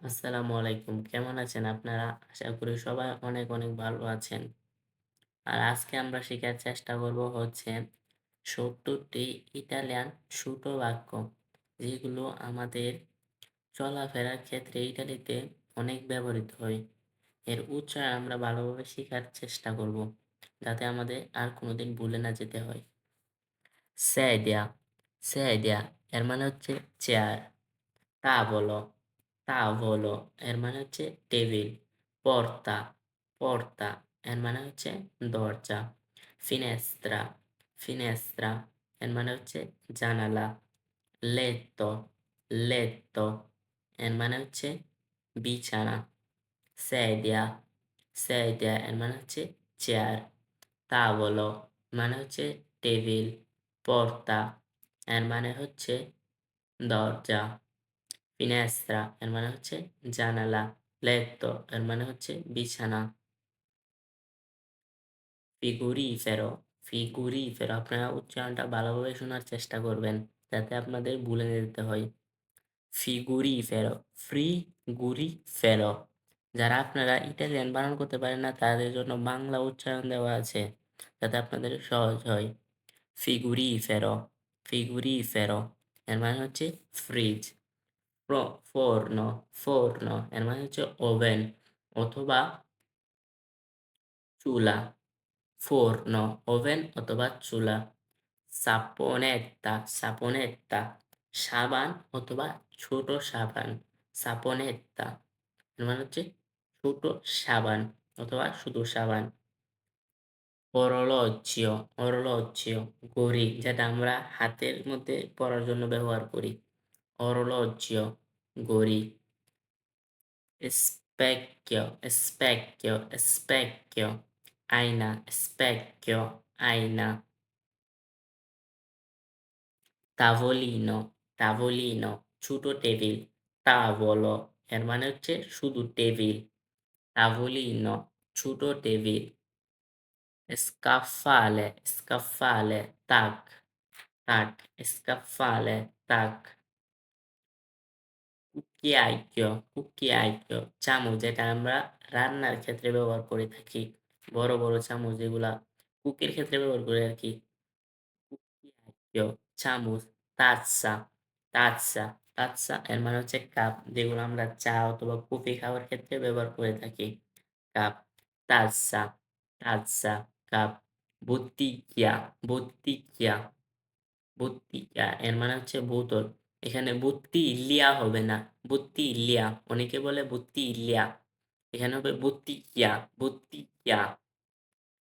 আসসালামু আলাইকুম। কেমন আছেন আপনারা? আশা করি সবাই অনেক, অনেক ভালো আছেন। আর আজকে আমরা শেখার চেষ্টা করব হচ্ছে সত্তরটি ইটালিয়ান ছোট বাক্য, যেগুলো আমাদের চলাফেরার ক্ষেত্রে ইটালিতে অনেক ব্যবহৃত হয়। এর উচ্চারণ আমরা ভালোভাবে শেখার চেষ্টা করব, যাতে আমাদের আর কোনোদিন ভুলে না যেতে হয়। সেডিয়া, সেডিয়া এর মানে হচ্ছে চেয়ার। তাভলো, তাভলো এর মানে হচ্ছে টেবিল। পর্তা, পর্তা এর মানে হচ্ছে দরজা। ফিনেস্ত্রা, ফিনেস্ত্রা এর মানে হচ্ছে জানালা। লেত্তো, লেত্তো এর মানে হচ্ছে বিছানা। সেডিয়া, সেডিয়া এর মানে হচ্ছে চেয়ার। তাভলো মানে হচ্ছে টেবিল। পর্তা এর মানে হচ্ছে দরজা। ফিনেস্ত্রা এর মানে হচ্ছে জানালা। লেত্তো এর মানে হচ্ছে বিছানা। ফিগুরিফেরো, ফিগুরিফেরো আপনারা উচ্চারণটা ভালোভাবে শোনার চেষ্টা করবেন, যাতে আপনাদের ভুলে যেতে হয়। ফিগুরিফেরো, ফেরো যারা আপনারা ইটালিয়ান বানান করতে পারেন না, তাদের জন্য বাংলা উচ্চারণ দেওয়া আছে, যাতে আপনাদের সহজ হয়। ফিগুরিফেরো, ফিগুরিফেরো এর মানে হচ্ছে ফ্রিজ। ফ্র ফোর্নো, ফোর্নো এর মানে হচ্ছে ওভেন অথবা চুলা। ফোর্নো ওভেন অথবা চুলা। সাপোনেত্তা, সাপোনেত্তা সাবান অথবা ছোট সাবান। সাপোনেত্তা এর মানে হচ্ছে ছোট সাবান অথবা শুধু সাবান। অরোলোজিও, অরোলোজিও ঘড়ি, যেটা আমরা হাতের মধ্যে পরার জন্য ব্যবহার করি। অরোলোজিও ঘড়ি। Specchio, specchio, specchio আয়না, specchio আয়না। তাভলিনো, তাভলিনো ছোট টেবিল। তাভলো এর মানে হচ্ছে শুধু টেবিল। তাভলিনো ছোট টেবিল। স্কাফালে, স্কাফালে তাক, তাক, স্কাফালে তাক। কুকিয়াইক্য, কুকিয়াইক্য চামচ, যেটা আমরা রান্নার ক্ষেত্রে ব্যবহার করে থাকি। বড়, বড় চামচ যেগুলা কুকের ক্ষেত্রে ব্যবহার করে আরকি। কুকিয়াইক্য চামচ। তাজ্জা, তাজ্জা, তাজ্জা এর মানে হচ্ছে কাপ, যেগুলো আমরা চা অথবা কফি খাওয়ার ক্ষেত্রে ব্যবহার করে থাকি। কাপ। তাজ্জা, তাজ্জা কাপ। বোত্তিকিয়া, বোত্তিকিয়া, বোত্তিকিয়া এর মানে হচ্ছে বোতল। এখানে বুত্তি ইলিয়া হবে না, বুত্তি ইলিয়া অনেকে বলে বুত্তি ইলিয়া এখানে হবে বোত্তিকিয়া, বোত্তিকিয়া,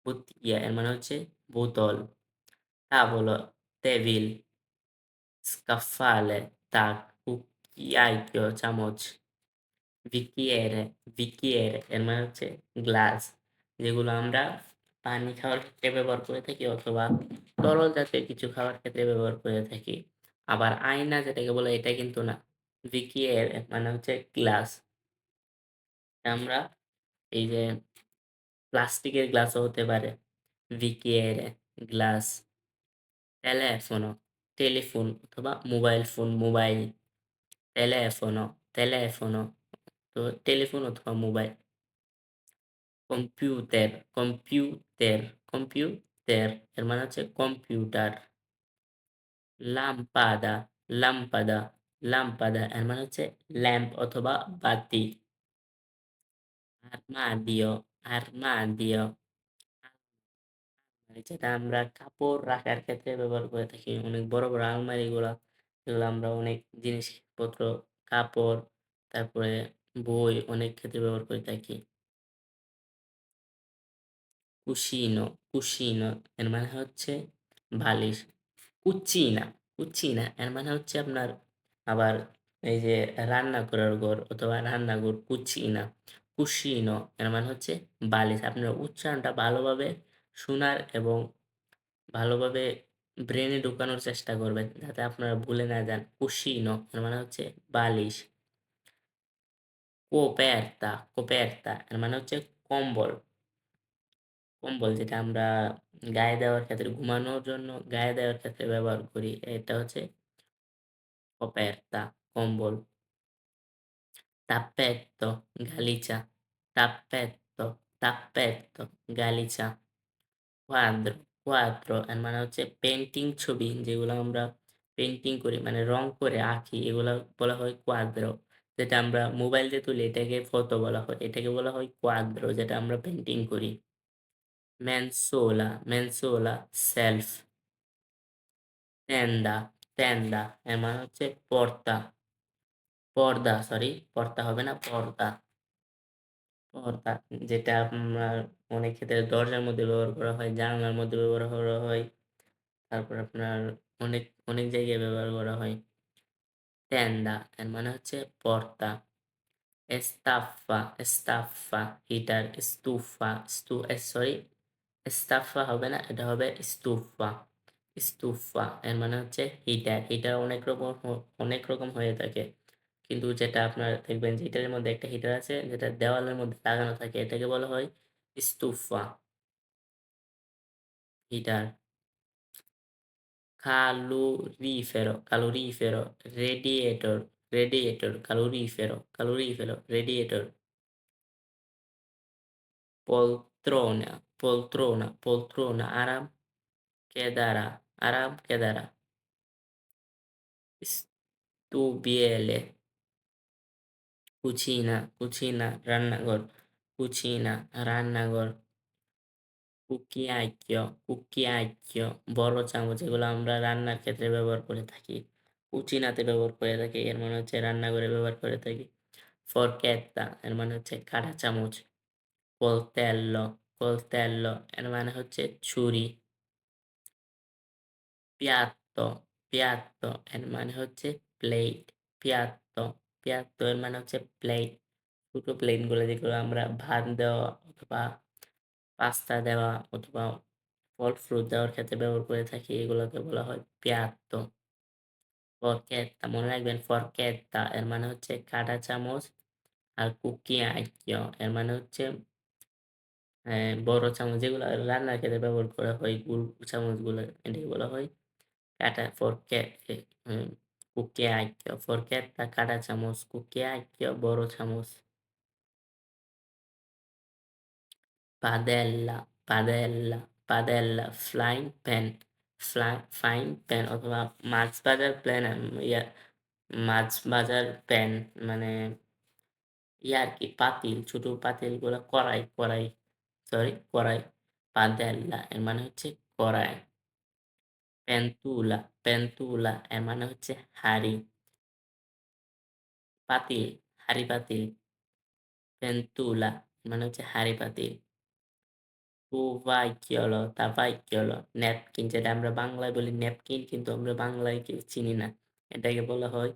বোত্তিকিয়া এর মানে হচ্ছে বোতল। তাভলো টেবিল। স্কাফালে তাক, কুকিয়াইক্য চামচ। বিকিয়েরে, বিকিয়েরে এর মানে হচ্ছে গ্লাস, যেগুলো আমরা পানি খাওয়ার ক্ষেত্রে ব্যবহার করে থাকি অথবা তরল জাতীয় কিছু খাওয়ার ক্ষেত্রে ব্যবহার করে থাকি। আবার আয়না যেটাকে বলে এটা কিন্তু না। বিকিয়েরে মানে হচ্ছে গ্লাস। আমরা এই যে প্লাস্টিকের গ্লাসও হতে পারে। বিকিয়েরে গ্লাস। টেলেফোনো টেলিফোন অথবা মোবাইল ফোন, মোবাইল। টেলেফোনো, টেলেফোনো তো টেলিফোন অথবা মোবাইল। কম্পিউটার, কম্পিউটার, কম্পিউটার এর মানে হচ্ছে কম্পিউটার। লাম্পাদা, লাম্পাদা, লাম্পাদা এর মানে হচ্ছে ল্যাম্প অথবা বাতি। আর্মাদিও, আর্মাদিও যেটা আমরা কাপড় রাখার ক্ষেত্রে ব্যবহার করে থাকি। অনেক বড়, বড় আলমারিগুলা, এগুলো আমরা অনেক জিনিসপত্র, কাপড়, তারপরে বই অনেক ক্ষেত্রে ব্যবহার করে থাকি। কুশিনো, কুশিনো এর মানে হচ্ছে বালিশ। কুচিনা, কুচিনা এর মানে হচ্ছে আপনার আবার এই যে রান্না করার ঘর অথবা রান্নাঘর কুচিনা। কুশিনো এর মানে হচ্ছে বালিশ। আপনার উচ্চারণটা ভালোভাবে শোনার এবং ভালোভাবে ব্রেনে ঢুকানোর চেষ্টা করবেন, যাতে আপনারা ভুলে না যান। কুশিনো এর মানে হচ্ছে বালিশ। কোপের্তা, কোপের্তা এর মানে হচ্ছে কম্বল। কম্বল যেটা আমরা গায়ে দেওয়ার ক্ষেত্রে ঘুমানোর জন্য গায়ে দেওয়ার ক্ষেত্রে ব্যবহার করি। এটা হচ্ছে কোপের্তা কম্বল। তাপ্পেত্তো, গালিচা, তাপ্পেত্তো, তাপ্পেত্তো, গালিচা। কোয়াদ্রো, কোয়াদ্রো মানে হচ্ছে পেন্টিং ছবি যেগুলো আমরা পেন্টিং করি মানে রং করে আঁকি এগুলা বলা হয় কোয়াদ্রো। যেটা আমরা মোবাইল দিয়ে তুলি এটাকে ফটো বলা হয়। এটাকে বলা হয় কোয়াদ্রো যেটা আমরা পেন্টিং করি। মেনসোলা, মেনসোলা সেলফ। তেন্দা, তেন্দা এর মানে হচ্ছে পর্দা। পর্দা সরি পর্দা হবে না পর্দা। পর্দা যেটা আপনার অনেক ক্ষেত্রে দরজার মধ্যে ব্যবহার করা হয়, জানালার মধ্যে ব্যবহার করা হয়। তারপর আপনার অনেক, অনেক জায়গায় ব্যবহার করা হয়। তেন্দা এর মানে হচ্ছে পর্দা। এস্তাফা, এস্তাফা হিটার, স্তুফা, স্তু সরি এস্তাফা হবে না এটা হবে স্তুফা। স্তুফা এর মানে হচ্ছে হিটার। হিটার অনেক রকম অনেক রকম হয়ে থাকে। কিন্তু যেটা আপনার দেখবেন যে হিটারের মধ্যে একটা হিটার আছে যেটা দেওয়ালের মধ্যে লাগানো থাকে এটাকে বলা হয় স্তুফা। Heater. Calorifero, calorifero, radiator, radiator, calorifero, calorifero, radiator Poltrona, poltrona, poltrona, আরাম কেদারা, আরাম কেদারা। Stubiele, কুচিনা, কুচিনা, রান্নাঘর, কুচিনা, রান্নাঘর। কুকিয়াইক্য, কুকিয়াইক্য, বড় চামচ এগুলো আমরা রান্নার ক্ষেত্রে ব্যবহার করে থাকি। কুচিনাতে ব্যবহার করে থাকি এর মানে হচ্ছে রান্নাঘরে ব্যবহার করে থাকি। ফরকেত্তা এর মানে হচ্ছে কাঁটা চামচ। কলতেল্লো, কলতেল্লো এর মানে হচ্ছে ছুরি। পিয়াত্তো, পিয়াত্তো এর মানে হচ্ছে প্লেট। পিয়াত্তো, পিয়াত্তো এর মানে হচ্ছে প্লেট। ছোটো প্লেটগুলো যেগুলো আমরা ভাত দেওয়া অথবা পাস্তা দেওয়া অথবা ফল ফ্রুট দেওয়ার ক্ষেত্রে ব্যবহার করে থাকি এগুলোকে বলা হয় পিয়াত্তো। ফরকেত্তা মনে রাখবেন ফরকেত্তা এর মানে হচ্ছে কাঁটা চামচ আর কুকিয়াইক্য এর মানে হচ্ছে বড় চামচ যেগুলো রান্নার ক্ষেত্রে ব্যবহার করা হয় গোল চামচগুলো এটাকে বলা হয় কাঁটা ফরকে কুকিয়াইক্য ফরকেত্তা কাঁটা চামচ কুকিয়াইক্য বড় চামচ। পাদেল্লা, পাদেল্লা, পাদেল্লা, frying pan, fly frying pan অথবা মাছ ভাজার প্ল্যান ইয়া মাছ ভাজার প্যান মানে ইয়া আরকি পাতিল, ছোট পাতিলগুলা কড়াই, কড়াই সরি কড়াই। পাদেল্লা এর মানে হচ্ছে কড়াই। পেন্তুলা, পেন্তুলা এর মানে হচ্ছে হাঁড়ি। পাতিল, হাঁড়ি পাতিল। পেন্তুলা মানে হচ্ছে হাঁড়ি পাতিল। টুবাইকিয়লো, তাবাইকিয়লো, ন্যাপকিন যেটা আমরা বাংলায় বলি ন্যাপকিন কিন্তু আমরা বাংলায় কেউ চিনি না। এটাকে বলা হয়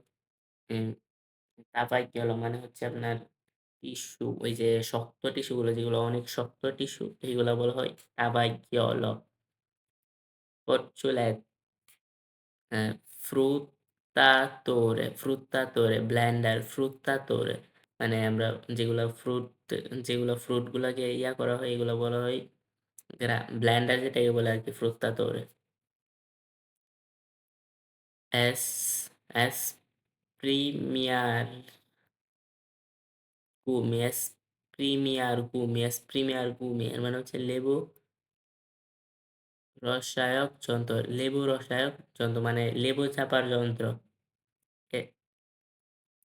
তাবাইকিয়লো মানে হচ্ছে আপনার টিস্যু ওই যে শক্ত টিস্যুগুলো যেগুলো অনেক শক্ত টিস্যু এগুলা বলা হয় তাবাইকিয়লো। ফরচুলেট, হ্যাঁ, ফ্রুত্তাতোরে, ব্ল্যান্ডার ব্লেন্ডার, ফ্রুত্তাতোরে মানে আমরা যেগুলা ফ্রুট যেগুলো ফ্রুটগুলোকে ইয়া করা হয় এগুলো বলা হয় গ্রা ব্লেন্ডার যেটাকে বলে আরকি ফ্রুত্তাতোরে। এস এস প্রিমিয়ার গুমি, এস প্রিমিয়ার গুমি, এস প্রিমিয়ার গুমি এর মানে হচ্ছে লেবু রসায়ক যন্ত্র, লেবু রসায়ক যন্ত্র মানে লেবু চাপার যন্ত্র। এ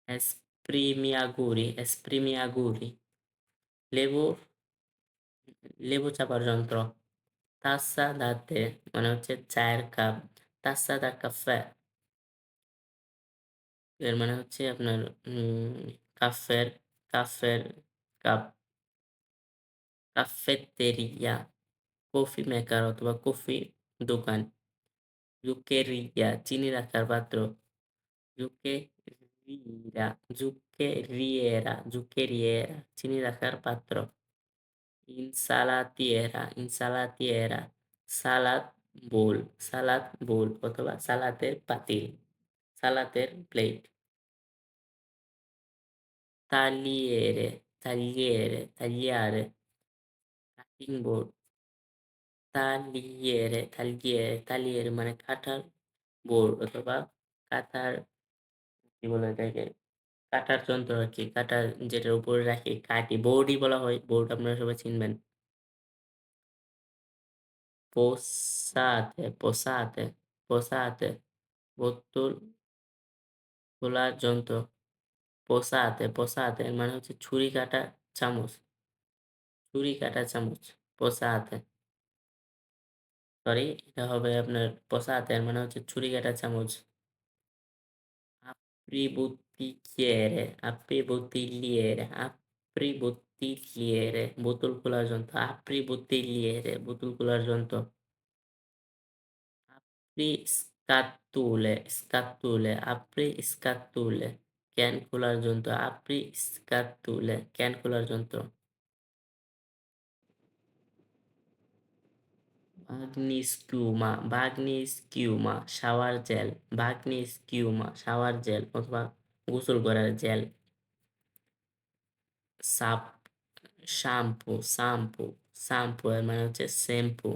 esprimiaguri, esprimiaguri লেবু লেবু চাপার যন্ত্র। তাসা দাতে মানে হচ্ছে চায়ের কাপ। তাসা দা কাফে এর মানে হচ্ছে আপনার কাফের কাফের কাপ। কাফেতেরিয়া কফি মেকার অথবা কফি দোকান। জুকেরিয়া চিনি রাখার পাত্র। জুকেরিয়া জুকেরিয়েরা জুকেরিয়েরা চিনি রাখার পাত্র। ইনসালাতিয়েরা ইনসালাতিয়েরা সালাদ বোল সালাদ বোল অথবা সালাতের পাতিল। সালাতের প্লেট। তালিয়েরে তালিয়েরে তালিয়ারে কাটিং বোর্ড। তালিয়েরে তালিয়েরে তালিয়েরে মানে কাঁঠার বোর্ড অথবা কাঁথার কি বলে এটাকে কাটার যন্ত্র আরকি। কাটা যেটার উপরে রাখি কাটি। বোর্ডই বলা হয়। বোর্ড আপনারা সবাই চিনবেন। পোসাতে, পোসাতে, পোসাতে বোতল খোলার যন্ত্র। পোষাতে পোষাতে মানে হচ্ছে ছুরি কাটা চামচ ছুরি কাটা চামচ পোষাতে সরি এটা হবে আপনার পোষাতে মানে হচ্ছে ছুরি কাটা চামচ আপ্রিবুতি কেরে আপ্রিবুতি লিয়েরে আপ্রিবুতি লিয়েরে বোতল খোলার যন্ত্র আপ্রিবুতি লিয়েরে বোতল খোলার যন্ত্র আপ্রি স্কাতুলে স্কাতুলে আপ্রি স্কাতুলে ক্যান খোলার যন্ত্র। Apriscatole ক্যান খোলার যন্ত্র। বাগনিস্কিউমা, বাগনিস্কিউমা শাওয়ার জেল। বাগনিস্কিউমা শাওয়ার জেল অথবা গোসল করার জেল। সাপ শ্যাম্পু, শ্যাম্পু, শ্যাম্পু এর মানে হচ্ছে shampoo.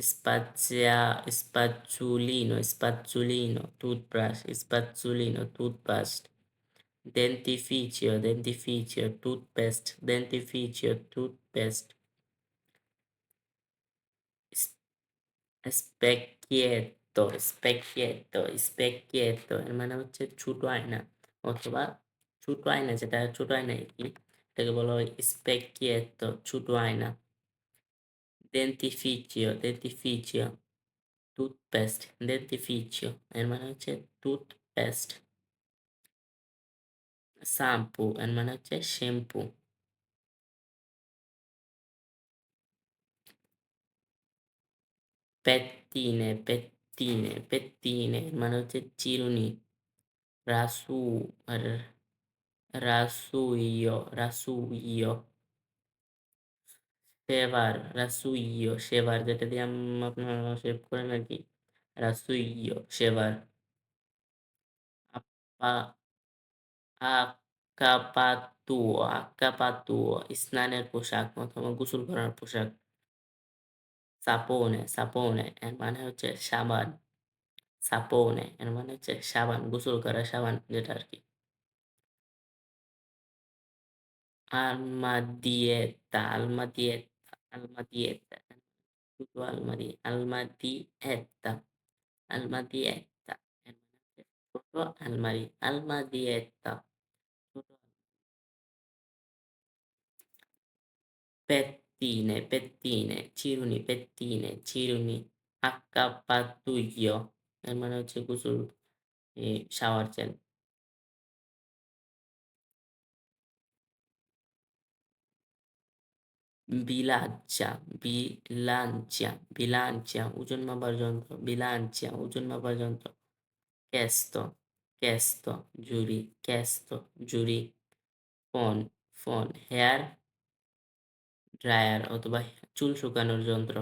Spazia, spazzolino, spazzolino, toothbrush, spazzolino, toothbrush. Dentifricio, dentifricio, toothpaste, dentifricio, toothpaste. স্পেকিয়েতো, স্পেকিয়েতো, স্পেকিয়েতো এর মানে হচ্ছে ছোট আয়না অথবা ছোট আয়না যেটা ছোট আয়না কি এটাকে বলা হয় স্পেকিয়েতো ছোট আয়না। ডেন্টিফিচিও, ডেন্টিফিচিও, টুথপেস্ট, ডেন্টিফিচিও এর মানে হচ্ছে টুথপেস্ট। শ্যাম্পু এর মানে হচ্ছে শ্যাম্পু। পেত্তিনে, পেত্তিনে, পেত্তিনে মানে হচ্ছে চিরুনি। রাসু আর রাসুইও, রাসুইও। শেভার, রাসুইও, শেভার যেটা দিয়ে আপনারা শেভ করেন আরকি। রাসুইও, শেভার। আপা আক্কাপাতুও, আক্কাপাতুও স্নানের পোশাক অথবা গোসল করার পোশাক। সাপোনে, সাপোনে এর মানে হচ্ছে সাবান। সাপোনে এর মানে হচ্ছে সাবান, গোসল করা সাবান যেটা আরকি। Almadietta, almadietta, almadietta, ছোট আলমারি, almadietta, almadietta এর মানে হচ্ছে ছোট আলমারি, almadietta ছোট pettine, pettine, চিরুনি, pettine, চিরুনি, accappattuio এর মানে হচ্ছে গোসল এ শাওয়ার জেল। বিলাঞ্চা, বিলাঞ্চা, বিলাঞ্চা ওজন মাপার যন্ত্র, বিলাঞ্চা ওজন মাপার যন্ত্র। ক্যাস্ত কেস্তো, ঝুড়ি, ক্যাস্ত ঝুড়ি। ফোন, ফোন, হেয়ার ড্রায়ার অথবা চুল শুকানোর যন্ত্র।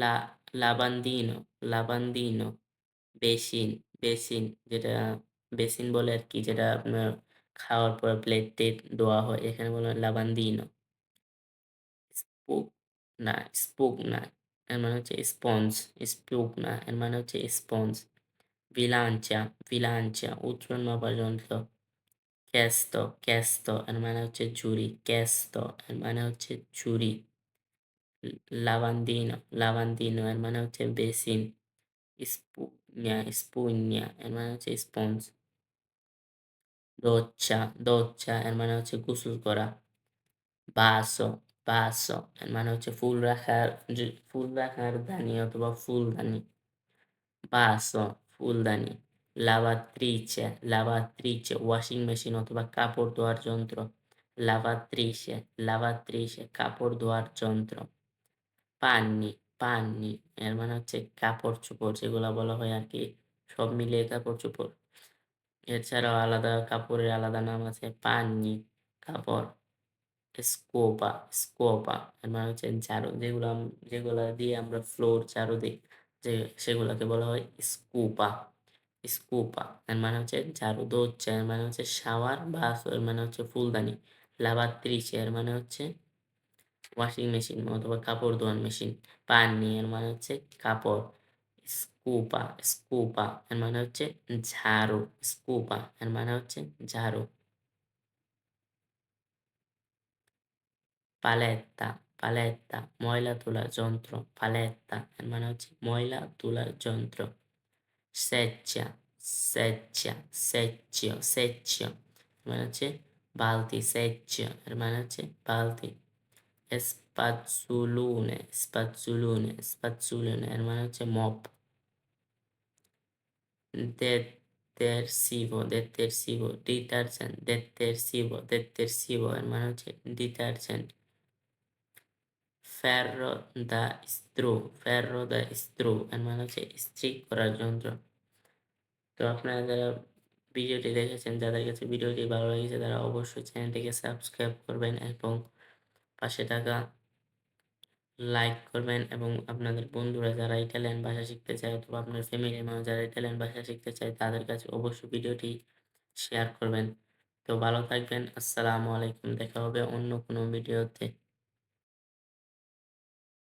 লা লাবান্দিনো, বেসিন, বেসিন যেটা বেসিন বলে আর কি যেটা আপনার খাওয়ার পর প্লেট-টেট ধোয়া হয়। এখানে বলা হয় লাবান্দিনো। স্পুক না, স্পুক না। এর মানে হচ্ছে স্পঞ্জ। স্পুক না, এর মানে হচ্ছে স্পঞ্জ। বিলাঞ্চা, বিলাঞ্চা ওজন মাপার যন্ত্র। কেস্তো, কেস্তো এর মানে হচ্ছে ঝুড়ি। কেস্তো এর মানে হচ্ছে ঝুড়ি। লাবান্দিনো, লাবান্দিনো এর মানে হচ্ছে বেসিন। স্পুগনা, স্পুগনা এর মানে হচ্ছে স্পঞ্জ। দোচ্চা, দোচ্চা এর মানে হচ্ছে গোসল করা। বাসো, বাসো এর মানে হচ্ছে ফুল রাখার ফুল রাখার দানি অথবা ফুলদানি। বাসো ফুলদানি। লাভাত্রিচে, লাভাত্রিচে ওয়াশিং মেশিন অথবা কাপড় ধোয়ার যন্ত্র। লাভাত্রিসে, লাভাত্রিসে কাপড় ধোয়ার যন্ত্র। পান্নি, পান্নি এর মানে হচ্ছে কাপড়-চোপড় যেগুলা বলা হয় আর কি সব মিলিয়ে কাপড়-চোপড়। এছাড়াও আলাদা কাপড়ের আলাদা নাম আছে পান্নি কাপড়। স্কোপা, স্কোপা এর মানে হচ্ছে ঝাড়ু যেগুলো যেগুলা দিয়ে আমরা ফ্লোর ঝাড়ু দেই যে সেগুলাকে বলা হয় স্কুপা। স্কুপা এর মানে হচ্ছে ঝাড়ু। দোচ্চা এর মানে হচ্ছে শাওয়ার। বাসো এর মানে হচ্ছে ফুলদানি। লাভাত্রিসে এর মানে হচ্ছে ওয়াশিং মেশিন অথবা কাপড় ধোয়ার মেশিন। পান্নি এর মানে হচ্ছে কাপড়। স্কুপা স্কুপা এর মানে হচ্ছে ঝাড়ু স্কুপা এর মানে হচ্ছে ঝাড়ু পালেত্তা পালেত্তা ময়লা তোলার যন্ত্র পালেত্তা এর মানে হচ্ছে ময়লা তোলার যন্ত্র সেচ্চা সেচ্চা সেচ্চিও সেচ্চিও মানে হচ্ছে বালতি সেচ্চিও এর মানে হচ্ছে বালতি স্পাৎসুলুনে স্পাৎসুলুনে স্পাৎসুলুনে এর মানে হচ্ছে mop detersivo detersivo detergent detersivo detersivo এর মানে হচ্ছে ডিটারজেন্ট ফেররো দা স্ত্রু ফেররো দা স্ত্রু এর মানে হচ্ছে ইস্ত্রি করার যন্ত্র তো আপনারা যারা ভিডিওটি দেখেছেন যাদের কাছে ভিডিওটি ভালো লেগেছে তারা অবশ্যই চ্যানেলটিকে সাবস্ক্রাইব করবেন এবং পাশে থাকা লাইক করবেন এবং আপনাদের বন্ধুরা যারা ইটালিয়ান ভাষা শিখতে চায় অথবা আপনার ফ্যামিলির মানুষ যারা ইটালিয়ান ভাষা শিখতে চায়, তাদের কাছে অবশ্যই ভিডিওটি শেয়ার করবেন। তো ভালো থাকবেন, আসসালামু আলাইকুম, দেখা হবে অন্য কোনো ভিডিওতে।